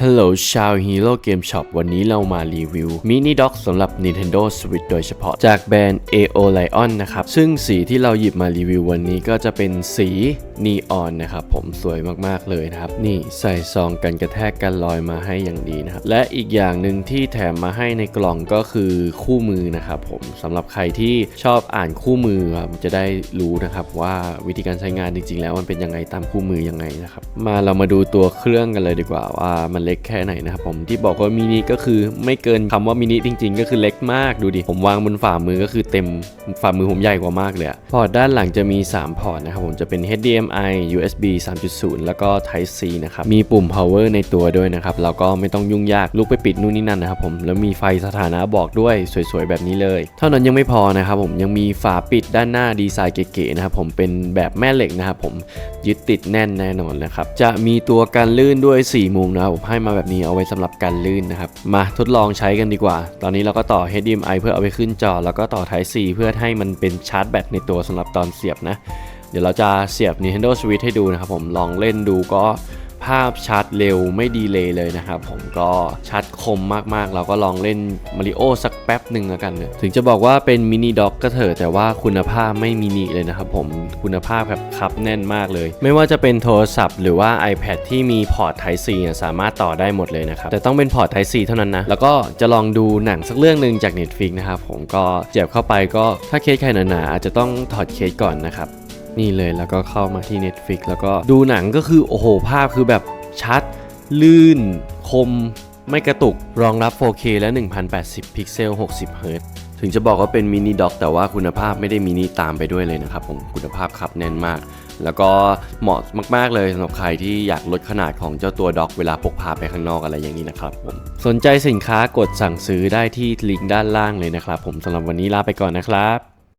ฮัลโหลชาว Hero Game Shop วันนี้เรามารีวิวมินิด็อกสำหรับ Nintendo Switch โดยเฉพาะจากแบรนด์ AO Lion นะครับ ซึ่งสีที่เราหยิบมารีวิววันนี้ก็จะเป็นสีนีออนนะครับผมสวยมากๆเลยนะครับ นี่ใส่ซองกันกระแทกกันลอยมาให้อย่างดีนะครับ และอีกอย่างหนึ่งที่แถมมาให้ในกล่องก็คือคู่มือนะครับผมสำหรับใครที่ชอบอ่านคู่มือครับจะได้รู้นะครับว่าวิธีการใช้งานจริง ๆ แล้วมันเป็นยังไงตามคู่มือยังไงนะครับมาเรามาดูตัวเครื่องกันเลยดีกว่าว่ามันเล็กแค่ไหนนะครับผมที่บอกว่ามินิก็คือไม่เกินคำว่ามินิจริง ๆ ก็คือเล็กมากดูดิผมวางบนฝ่ามือก็คือเต็มฝ่ามือผมใหญ่กว่ามากเลยอะพอร์ตด้านหลังจะมี 3 พอร์ตนะครับผมจะเป็น HDMI USB 3.0 แล้วก็ Type C นะครับมีปุ่ม power ในตัวด้วยนะครับแล้วก็ไม่ต้องยุ่งยากลุกไปปิดนู่นนี่นั่นนะครับผมแล้วมีไฟสถานะบอกด้วยสวยๆ แบบนี้เลย เท่านั้นยังไม่พอนะครับผมยังมีฝาปิดด้านหน้าดีไซน์เก๋ๆนะครับผมเป็นแบบแม่เหล็กนะครับผมยึดติดแน่นแน่นอนนะครับจะมีตัวกันลื่นด้วย 4 มุมนะครับผมให้มาแบบนี้เอาไว้สำหรับการลื่นนะครับ มาทดลองใช้กันดีกว่า ตอนนี้เราก็ต่อ HDMI เพื่อเอาไปขึ้นจอ แล้วก็ต่อ Type C เพื่อให้มันเป็นชาร์จแบตในตัวสำหรับตอนเสียบนะ เดี๋ยวเราจะเสียบ Nintendo Switch ให้ดูนะครับผมลองเล่นดูก็ ภาพชัดเร็วไม่ดีเลยเลยนะครับ ผมก็ชัดคมมากๆ เราก็ลองเล่นมาริโอสักแป๊บหนึ่งแล้วกันเนี่ยถึงจะบอกว่าเป็นมินิด็อกก็เถอะแต่ว่าคุณภาพไม่มินิเลยนะครับผมคุณภาพแบบคับแน่นมากเลย ไม่ว่าจะเป็นโทรศัพท์หรือว่า iPad ที่มีพอร์ต Type C สามารถต่อได้หมดเลยนะครับแต่ต้องเป็นพอร์ต Type C เท่านั้นนะแล้วก็จะลองดูหนังสักเรื่องหนึ่งจาก Netflix นะครับผมก็เจ็บเข้าไปก็ถ้าเคสใครหนาๆอาจจะต้องถอดเคสก่อนนะครับ นี่เลยแล้วก็เข้ามาที่ Netflix แล้วก็ดูหนังก็คือโอ้โหภาพคือแบบชัด ลื่น คม ไม่กระตุกรองรับ 4K และ 1080 พิกเซล 60 เฮิรตซ์ถึงจะบอกว่าเป็นมินิด็อกแต่ว่าคุณภาพไม่ได้มินิตามไปด้วยเลยนะครับผมคุณภาพขับแน่นมาก แล้วก็เหมาะมาก ๆ เลยสำหรับใครที่อยากลดขนาดของเจ้าตัวด็อกเวลาพกพาไปข้างนอกอะไรอย่างนี้นะครับผมสนใจสินค้ากดสั่งซื้อได้ที่ลิงก์ด้านล่างเลยนะครับผมสำหรับวันนี้ลาไปก่อนนะครับ